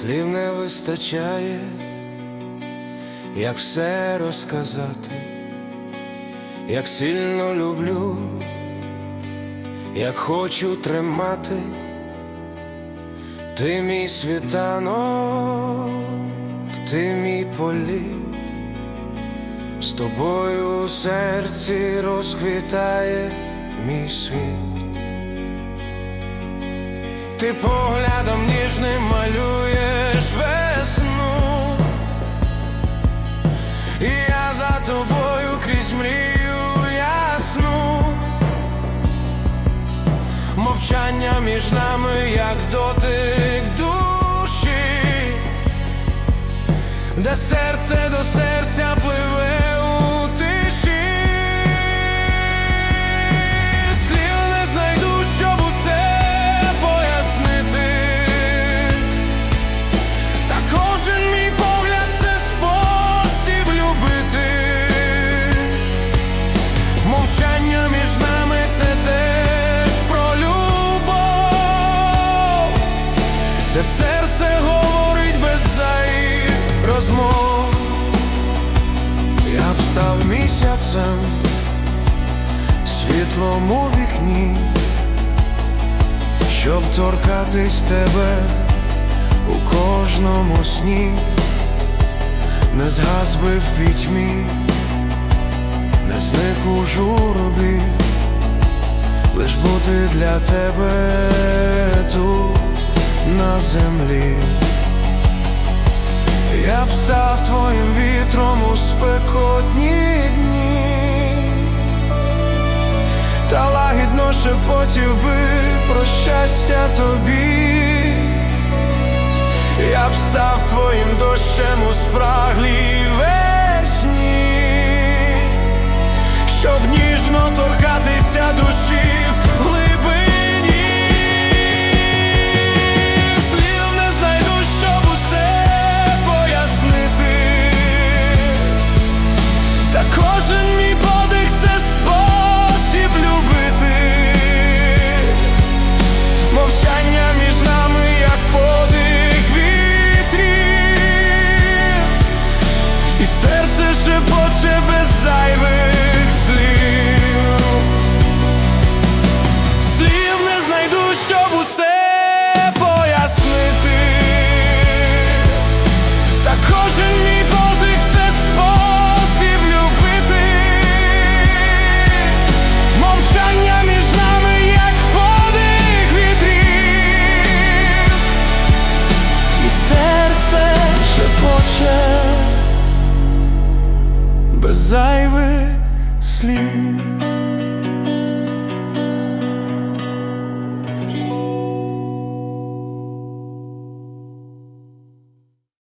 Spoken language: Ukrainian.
Слів не вистачає, як все розказати, як сильно люблю, як хочу тримати, ти мій світанок, ти мій політ, з тобою у серці розквітає мій світ. Ти поглядом ніжним малюєш весну, і я за тобою крізь мрію ясну, мовчання між нами, як дотик душі, де серце до серця пливе у де серце говорить без зайвих розмов. Я б місяцем світлом вікні, щоб торкатись тебе у кожному сні, не згас би в пітьмі, не зник у журбі, лиш бути для тебе тут на землі. Я б став твоїм вітром у спекотні дні та лагідно шепотів би про щастя тобі. Я б став твоїм дощем у спраглій душі зайвих слів.